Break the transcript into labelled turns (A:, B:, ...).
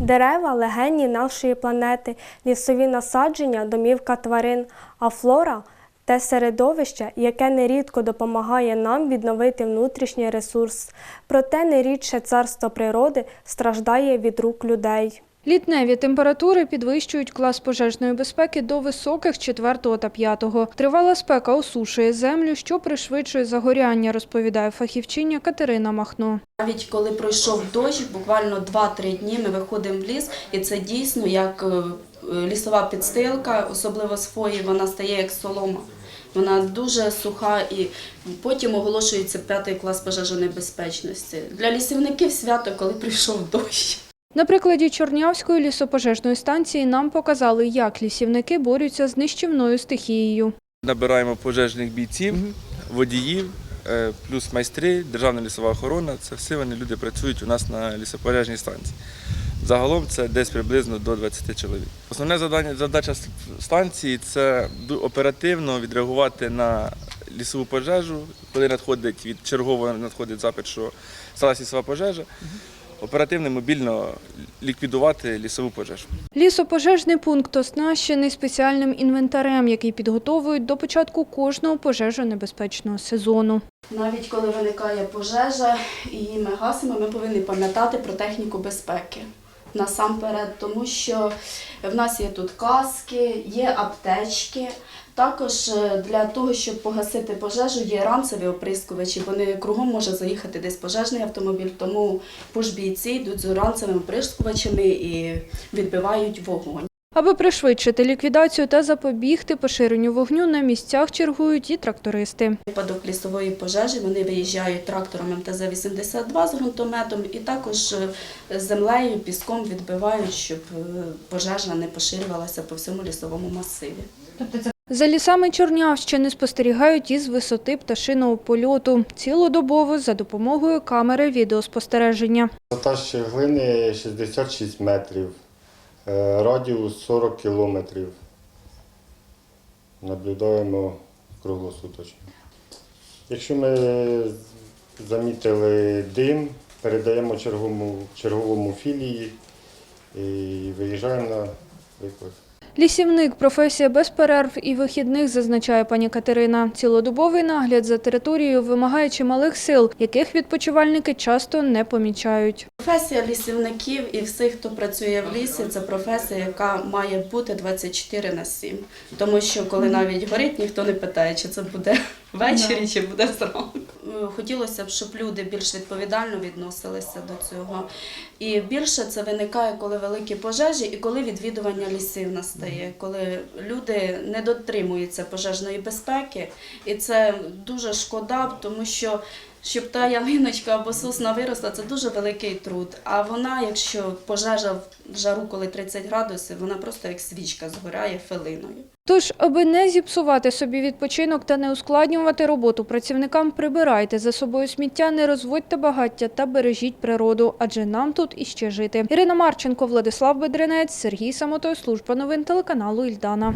A: Дерева легені нашої планети, лісові насадження, домівка тварин, а флора те середовище, яке нерідко допомагає нам відновити внутрішній ресурс. Проте нерідше царство природи страждає від рук людей.
B: Літневі температури підвищують клас пожежної безпеки до високих 4 та 5. Тривала спека осушує землю, що пришвидшує загоряння, розповідає фахівчиня Катерина Махно.
C: Навіть коли пройшов дощ, буквально 2-3 дні ми виходимо в ліс, і це дійсно як е, лісова підстилка, особливо з фої, вона стає як солома. Вона дуже суха і потім оголошується п'ятий клас пожежонебезпечності. Для лісівників свято, коли прийшов дощ.
B: На прикладі Чорнявської лісопожежної станції нам показали, як лісівники борються з нищівною стихією.
D: Набираємо пожежних бійців, водіїв, е, плюс майстри, державна лісова охорона. Це все вони люди працюють у нас на лісопожежній станції. Загалом це десь приблизно до 20 чоловік. Основне завдання, задача станції це оперативно відреагувати на лісову пожежу, коли надходить від чергового надходить запит, що сталася лісова пожежа. Оперативно мобільно ліквідувати лісову пожежу.
B: Лісопожежний пункт оснащений спеціальним інвентарем, який підготовують до початку кожного пожежонебезпечного сезону.
C: Навіть коли виникає пожежа і ми гасимо, ми повинні пам'ятати про техніку безпеки. Насамперед, тому що в нас є тут каски, є аптечки. Також е, для того, щоб погасити пожежу, є ранцеві оприскувачі. Вони кругом може заїхати десь пожежний автомобіль, тому пожбійці йдуть з ранцевими оприскувачами і відбивають вогонь.
B: Аби пришвидшити ліквідацію та запобігти поширенню вогню, на місцях чергують і трактористи.
C: Випадок лісової пожежі вони виїжджають трактором МТЗ-82 з ґрунтометом і також е, землею, піском відбивають, щоб е, пожежа не поширювалася по всьому лісовому масиві.
B: За лісами Чорнявщини спостерігають із висоти пташиного польоту цілодобово за допомогою камери відеоспостереження.
E: Висота щеглини 66 метрів, е, радіус 40 кілометрів. Наблюдаємо круглосуточно. Якщо ми замітили дим, передаємо черговому, черговому філії і виїжджаємо на виклик.
B: Лісівник професія без перерв і вихідних, зазначає пані Катерина. Цілодобовий нагляд за територією вимагає чималих сил, яких відпочивальники часто не помічають.
C: Професія лісівників і всіх, хто працює в лісі, це професія, яка має бути 24 на 7. Тому що коли навіть горить, ніхто не питає, чи це буде ввечері, чи буде зранку. Хотілося б, щоб люди більш відповідально відносилися до цього. І більше це виникає, коли великі пожежі і коли відвідування лісів настає, коли люди не дотримуються пожежної безпеки. І це дуже шкода, тому що щоб та ялиночка або сосна виросла, це дуже великий труд. А вона, якщо пожежа в жару, коли 30 градусів, вона просто як свічка згоряє филиною.
B: Тож, аби не зіпсувати собі відпочинок та не ускладнювати роботу працівникам, прибирайте за собою сміття, не розводьте багаття та бережіть природу, адже нам тут іще жити. Ірина Марченко, Владислав Бедренець, Сергій Самотой, служба новин телеканалу Ільдана.